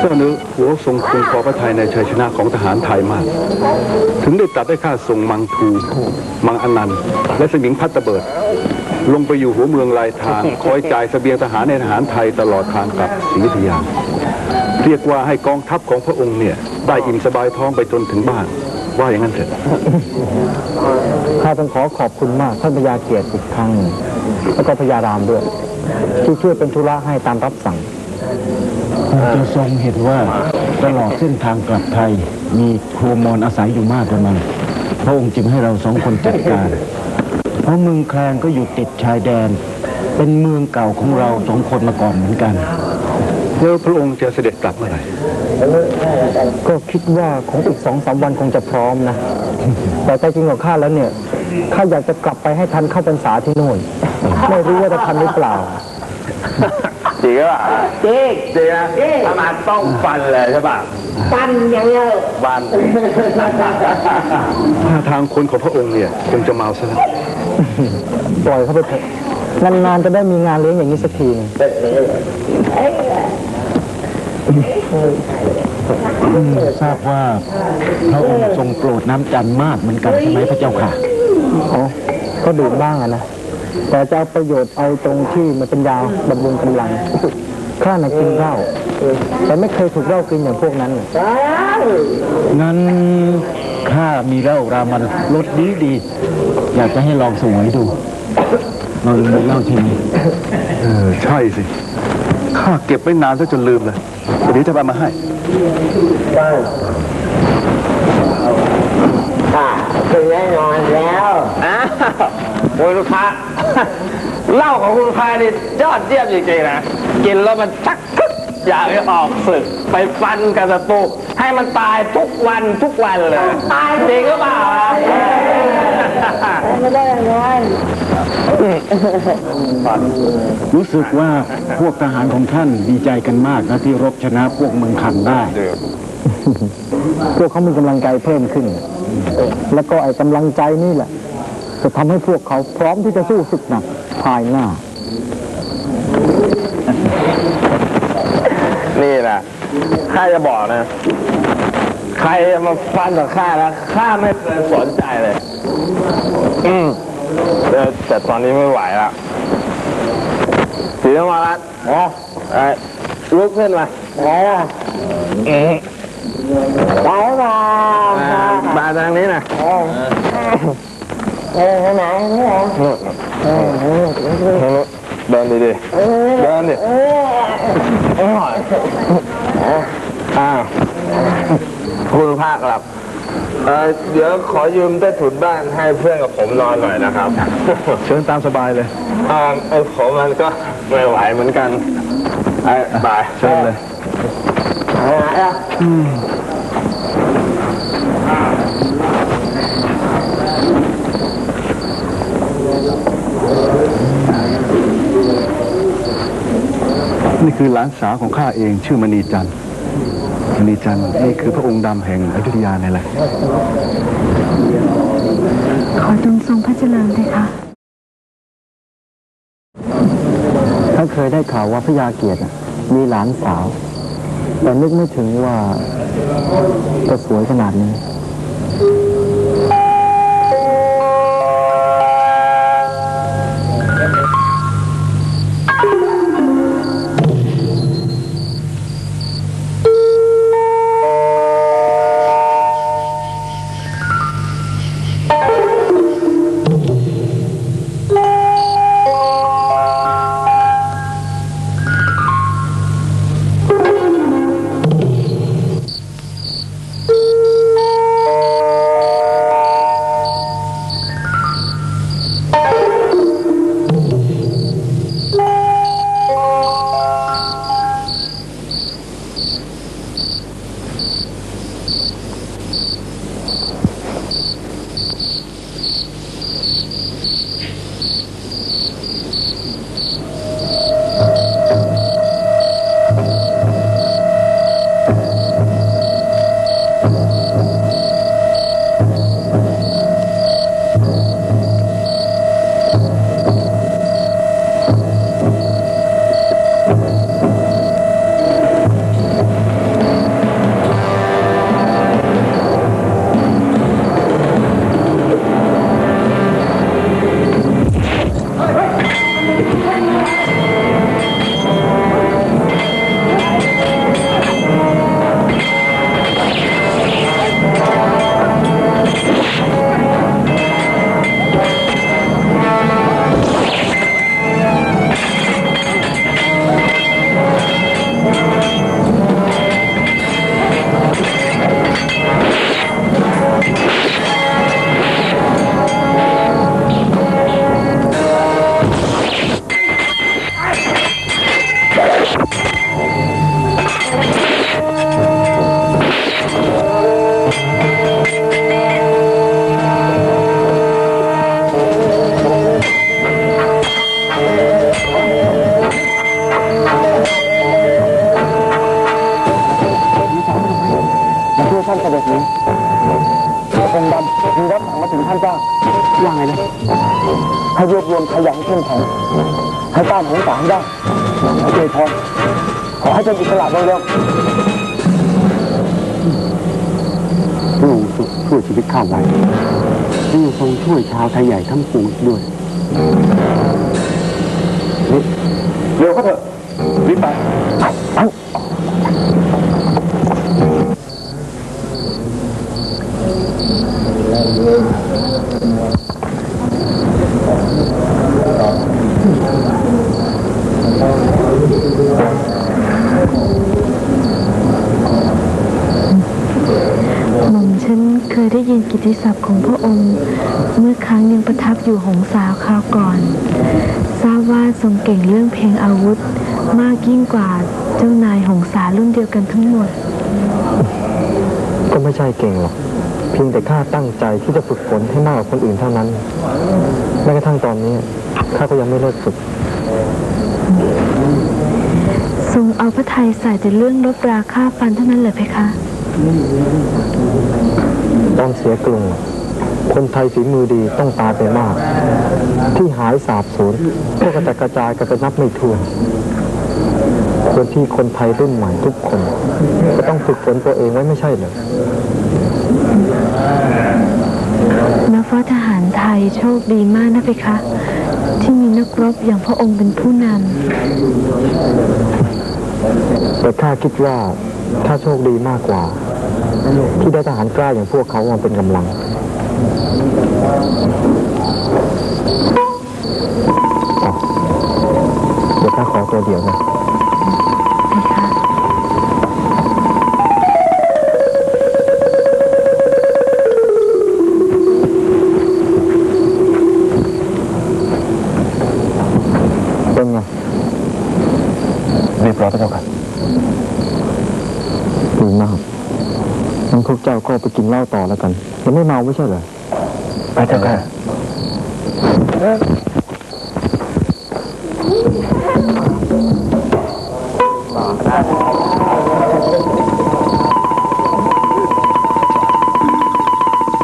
เจ้านึกหัวทรงคุณพอพระทัยในชัยชนะของทหารไทยมาก ถึงได้ตัดได้ค่าส่งมังทู มังอนันต์และสมิงพัตตะเบิด ลงไปอยู่หัวเมืองลายทาง คอยจ่ายเสบียงทหารในทหารไทยตลอดทางกลับศรีอยุธยา เรียกว่าให้กองทัพของพระองค์เนี่ย ได้อิ่มสบายท้องไปจนถึงบ้านว่าอย่างนั้นเถอะข้าต้องขอขอบคุณมากท่านพญาเกียรติอีกครั้งหนึ่ง แล้วก็พญารามด้วย ที่ช่วยเป็นธุระให้ตามรับสั่งจะทรงเห็นว่าตลอดเส้นทางกลับไทยมีครัวมอนอาศัยอยู่มากกว่านั้นพระองค์จึงให้เราสองคนจัดการ เพราะเมืองแคลงก็อยู่ติดชายแดน เป็นเมืองเก่าของเราสองคนมาก่อนเหมือนกันแล้วพระองค์จะเสด็จกลับเมื่อไหร่ก็คิดว่าคงอีกสองสามวันคงจะพร้อมนะ แต่ใจจริงของข้าแล้วเนี่ยข้าอยากจะกลับไปให้ทันเข้าพรรษาที่โน่น ไม่รู้ว่าจะทันหรือเปล่าจริงป่ะจริงจริงนะถ้ามาต้องฟันเลยใช่ป่ะปั้นอย่างเดียวฟันถ้าทางคนของพระองค์เนี่ยคงจะเมาซะแล้วปล่อยเขาไปเถอะนานๆจะได้มีงานเลี้ยงอย่างนี้สักทีหนึ่งทราบว่าพระองค์ทรงโปรดน้ำจันทร์มากเหมือนกันใช่ไหมพระเจ้าค่ะอ๋อก็ดื่มบ้างอะนะ แต่จะเอาประโยชน์เอาตรงที่มันเป็นยาบำรุงกำลังข้าน่ะกินเหล้าแต่ไม่เคยถูกเหล้ากินอย่างพวกนั้นน่ะงั้นข้ามีเหล้ารามันรสดีดีๆอยากจะให้ลองสวยดูเราลืมเหล้าใช่ไหมเออใช่สิ ข้าเก็บไว้นานซะจนลืมเลยเดี๋ยวจะไปมาให้ค่ะถึงแน่นอนแล้วอ้าวคุณลูกค้า เหล้าของคุณลูกค้านี่ยอดเยี่ยมจริงๆนะกินแล้วมันชักกึกอยากให้ออกศึกไปฟันกับศัตรูให้มันตายทุกวันทุกวันเลย ตายจริงหรือเปล่าอะไม่ได้อย่างนั้นรู้สึกว่าพวกทหารของท่านดีใจกันมากนะที่รบชนะพวกเมืองคันได้ พวกเขามีกำลังใจเพิ่มขึ้น แล้วก็ไอ้กำลังใจนี่แหละ จะทำให้พวกเขาพร้อมที่จะสู้ศึกหนักภายหน้า นี่นะข้าจะบอกนะ ใครมาฟันกับข้าแล้วข้าไม่เคยสนใจเลย อืมแต่แต่ตอนนี้ไม่ไหวแล้วสีนมารัตอ๋อไอ้ลุกขึ้นมาไหนล่ะอืมไหนมามามาทางนี้นะ เออไหนนี่เหรอนู่นนู่นเดินดีๆเดินดิอ้าวคุณภาคครับเอ่อเดี๋ยวขอยืมใต้ถุนบ้านให้เพื่อนกับผมนอนหน่อยนะครับ เชิญตามสบายเลยอ่าไอ้ผมมันก็ไม่ไหวเหมือนกันไอ้บายเชิญเลย นี่คือหลานสาวของข้าเองชื่อมณีจันทร์มณีจันทร์นี่คือพระองค์ดำแห่งอยุธยาในแหละขอจงทรงพระเจริญเลยค่ะท่านเคยได้ข่าวว่าพระยาเกียรติน่ะมีหลานสาว แต่นึกไม่ถึงว่าจะสวยขนาดนี้ รวบรวมขยันเข้มแข็งให้ต้านหงสาให้ได้เจริญพรขอให้เป็นอิสระเร็วๆพระองค์ทรงช่วยชีวิตข้าไว้พระองค์ทรงช่วยชาวไทยใหญ่ทั้งปวงด้วย ยได้ยินกิตติศัพท์ของพระองค์ เมื่อครั้งยังประทับอยู่หงสาวคราวก่อน ทราบว่าทรงเก่งเรื่องเพลงอาวุธ มากยิ่งกว่าเจ้านายหงสารุ่นเดียวกันทั้งหมดๆก็ไม่ใช่เก่งหรอกเพียงแต่ข้าตั้งใจที่จะฝึกฝนให้มากกว่าคนอื่นเท่านั้นแม้กระทั่งตอนนี้ข้าก็ยังไม่เลิกฝึกทรงเอาพระไทยใส่แต่เรื่องลบราค่าฟันเท่านั้นเหรอเพคะ ตอนเสียกรุงคนไทยฝีมือดีต้องตายไปมาก ที่หายสาบสูญก็กระจัดกระจายกันไปนับไม่ถ้วนส่วนที่คนไทยรุ่นใหม่ทุกคน ก็ต้องฝึกฝนตัวเองไว้ไม่ใช่เหรอนักฟ้าทหารไทยโชคดีมากนะเพคะ ที่มีนักรบอย่างพระองค์เป็นผู้นแต่ข้าคิดว่าข้าโชคดีมากกว่า ที่ได้ทหารกล้าอย่างพวกเขามาเป็นกำลัง เดี๋ยวข้าขอตัวเดียวนะ ก็ไปกินเหล้าต่อแล้วกันยังไม่เมาไม่ใช่เหรอไปเถอะค่ะต่ได้